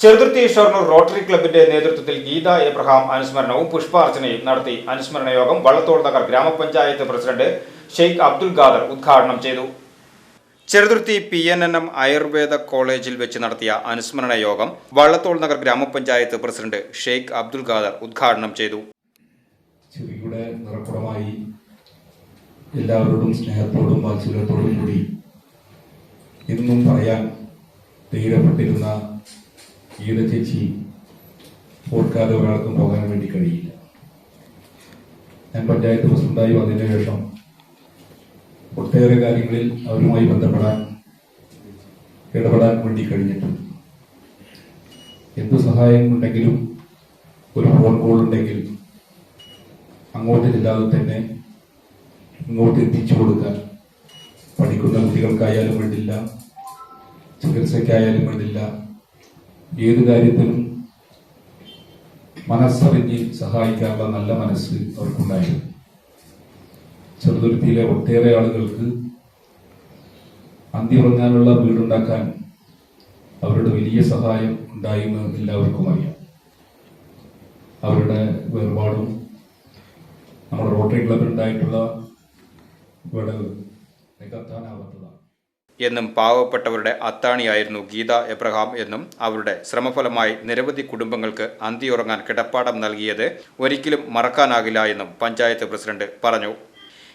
Cheruthuruthy Shoranur rotary ക്ലബിന്റെ നേതൃത്വത്തിൽ Geetha Abraham അനുസ്മരണവും പുഷ്പാർച്ചനയും നടത്തി. അനുസ്മരണ യോഗം വള്ളത്തോൾ നഗർ ഗ്രാമപഞ്ചായത്ത് പ്രസിഡന്റ് ഷെയ്ഖ് അബ്ദുൽ ഖാദർ ഉദ്ഘാടനം ചെയ്തു. Cheruthuruthy P N N M Ayurveda കോളേജിൽ വെച്ച് നടത്തിയ അനുസ്മരണ യോഗം വള്ളത്തോൾ നഗർ ഗ്രാമപഞ്ചായത്ത് പ്രസിഡന്റ് ഷെയ്ഖ് അബ്ദുൽ ഖാദർ ഉദ്ഘാടനം ചെയ്തു. എല്ലാവരോടും സ്നേഹത്തോടും വാത്സല്യത്തോടും കൂടി ഇന്നും പറയാൻ ധൈര്യപ്പെട്ടിരുന്ന ഗീത ചേച്ചി ഓർക്കാതെ ഒരാൾക്കും പോകാൻ വേണ്ടി കഴിയില്ല. ഞാൻ പഞ്ചായത്ത് പ്രസിഡന്റായി വന്നതിന് ശേഷം ഒട്ടേറെ കാര്യങ്ങളിൽ അവരുമായി ബന്ധപ്പെടാൻ ഇടപെടാൻ വേണ്ടി കഴിഞ്ഞിട്ടുണ്ട്. എന്ത് സഹായം ഉണ്ടെങ്കിലും ഒരു ഫോൺ കോൾ ഉണ്ടെങ്കിൽ അങ്ങോട്ട് ചെല്ലാതെ തന്നെ ഇങ്ങോട്ട് എത്തിച്ചു കൊടുക്കാൻ പഠിക്കുന്ന കുട്ടികൾക്കായാലും വേണ്ടില്ല ചികിത്സയ്ക്കായാലും വേണ്ടില്ല ഏത് കാര്യത്തിലും മനസ്സറിഞ്ഞ് സഹായിക്കാനുള്ള നല്ല മനസ്സ് അവർക്കുണ്ടായിരുന്നു. ചെറുതുരുത്തിയിലെ ഒട്ടേറെ ആളുകൾക്ക് അന്തിയുറങ്ങാനുള്ള വീടുണ്ടാക്കാൻ അവരുടെ വലിയ സഹായം ഉണ്ടായെന്ന് എല്ലാവർക്കും അറിയാം. അവരുടെ വേർപാടും നമ്മുടെ റോട്ടറി ക്ലബിലുണ്ടായിട്ടുള്ള വിടവ് നികത്താനാവാത്തതാണ്. എന്നും പാവപ്പെട്ടവരുടെ അത്താണിയായിരുന്നു ഗീത എബ്രഹാം എന്നും അവരുടെ ശ്രമഫലമായി നിരവധി കുടുംബങ്ങൾക്ക് അന്തിയുറങ്ങാൻ കിടപ്പാടം നൽകിയത് ഒരിക്കലും മറക്കാനാകില്ല എന്നും പഞ്ചായത്ത് പ്രസിഡന്റ് പറഞ്ഞു.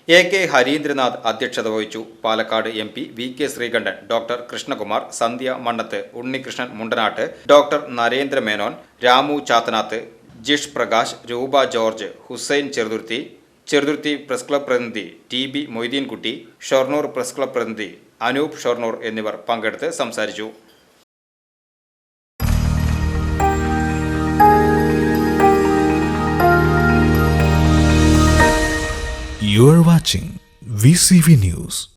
എ കെ ഹരീന്ദ്രനാഥ് അധ്യക്ഷത വഹിച്ചു. Palakkad M P V K Sreekandan doctor Krishnakumar Sandhya Mannath Unnikrishnan Mundanat doctor Narendra Menon Ramu Chathanath Jish Prakash Roopa George Hussain Cheruthuruthy Cheruthuruthy press club പ്രതിനിധി T B Moideenkutty Shoranur press club പ്രതിനിധി അനൂപ് ഷൊർണൂർ എന്നിവർ പങ്കെടുത്ത് സംസാരിച്ചു You are watching VCV News.